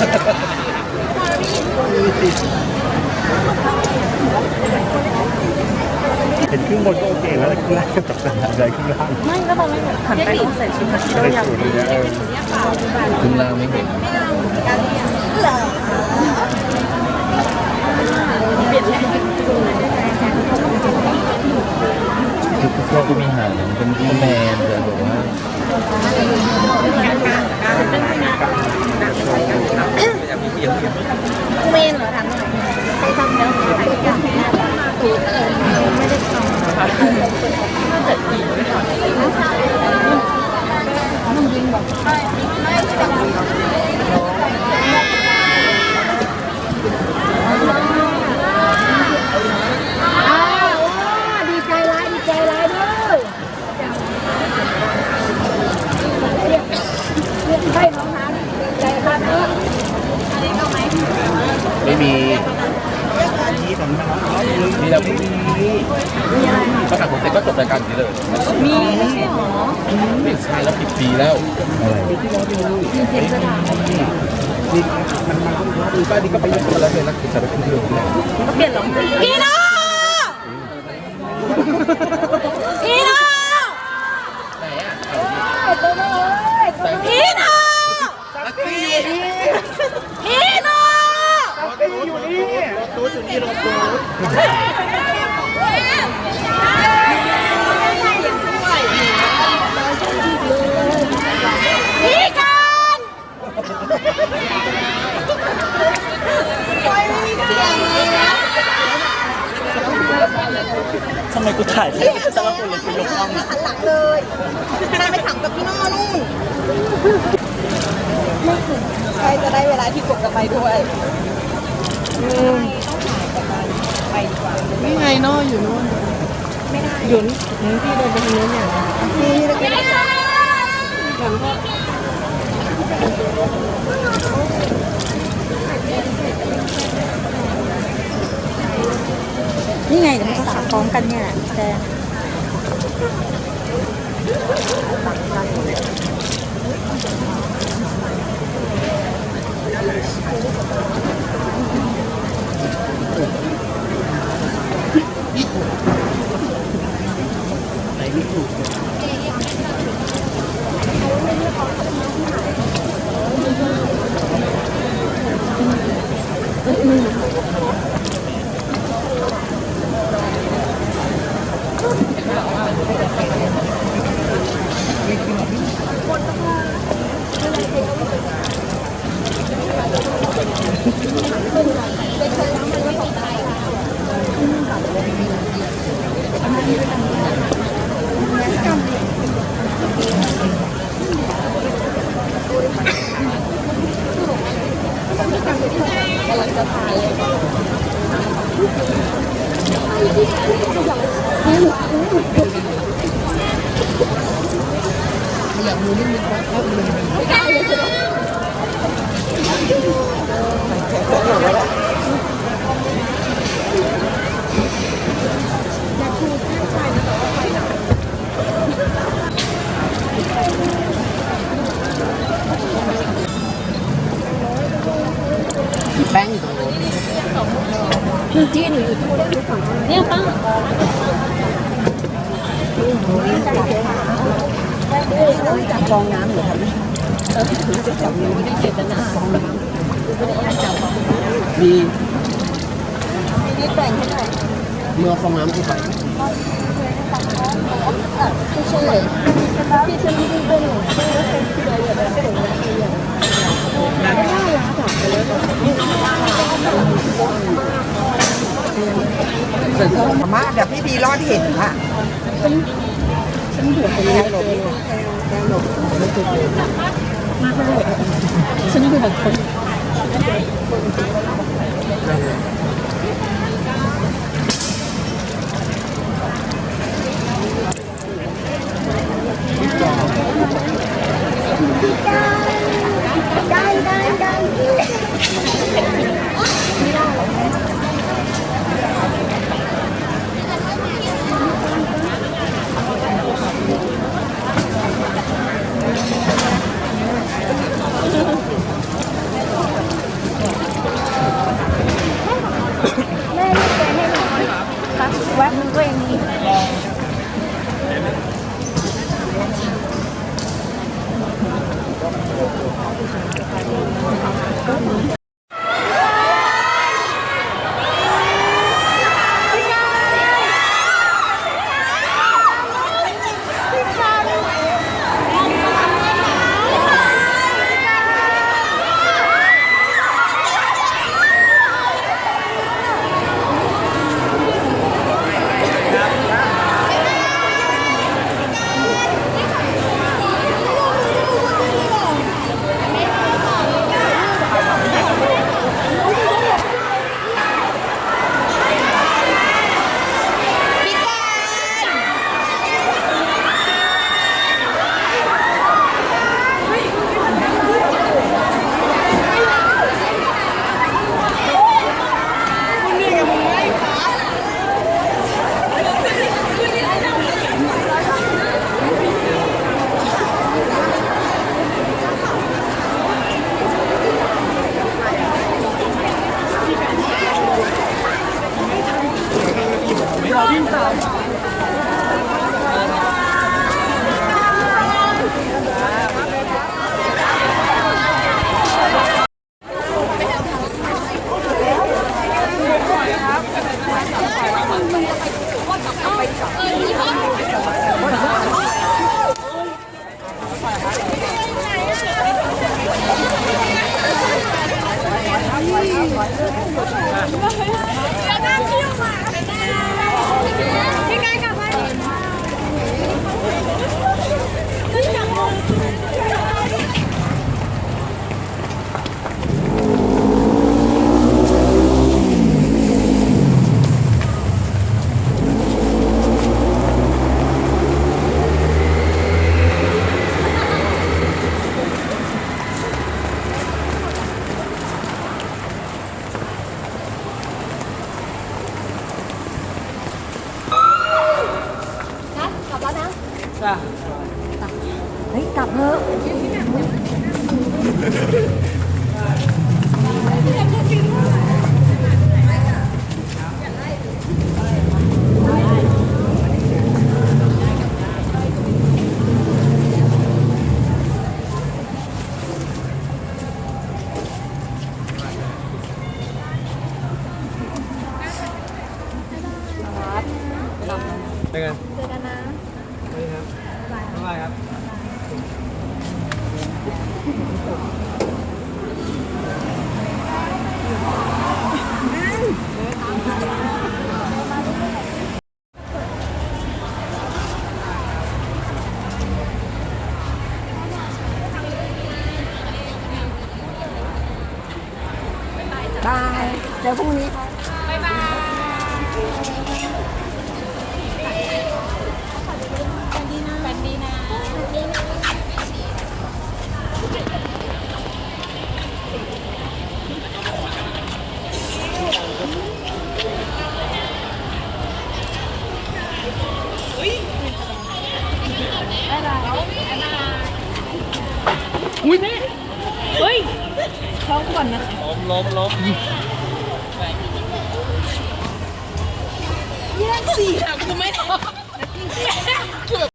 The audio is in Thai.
เห็นขึ้นบนก็โอเคแล้วแต่ขึ้นล่างตกใจใจขึ้นล่างไม่แล้วตอนแรกหันไปต้องใส่ชุดที่เราอยากครึ่งล่างไม่เห็น มีไม่ใช่หรอไม่ใช่แล้วผิดปีแล้วอะไรนี่มันมาดูป้านี่ก็ไปยุ่งกันแล้วเลยนะคือจะไปขึ้นเรือเนี่ยก็เปลี่ยนรองเท้าพี่น้องพี่น้องไหนอะตัวน้อยตัวน้อยพี่น้องลักซี่อยู่นี่พี่น้องอยู่นี่รถตู้อยู่นี่รถตู้ พี่กัน ทำไมกูถ่ายแค่แต่ละคนเลยกูยกกล้องอะ หันหลังเลยนายไปสั่งกับพี่น้องนู่นใครจะได้ เวลาที่กบจะไปด้วยนี่ไงเนาะอยู่นู่นหยุนงั้นพี่เดินไปทางนู้นอย่างนี่ไงเดี๋ยวมันก็สั่งพร้อมกันเนี่ยแต่แป้ง อยู่ ตรงนู้นที่หนูอ ยู่ที่ทุกฝั่งเนี่ยป้จับฟองน้ำหรอคะเออถึงจะจับมือไม่ได้เจตนาฟองน้ำมีนี่แต่งให้หน่อยเมื่อฟองน้ำกูไปไม่ช่เลยพี่ฉันไม่ได้เป็นหนูไม่ได้เป็นที่ใดอย่างนั้นเป็นอย่างนี้มาเดี๋ยวพี่บีรอดเห็นค่ะเบื่อคนนี้หลบแกหลบไม่เคยเลย ฉันเบื่อคน 我给 เเฮ้ยท้องก่อนนะล้มล้มล้มแย่งสี่อะกูไม่ท้อง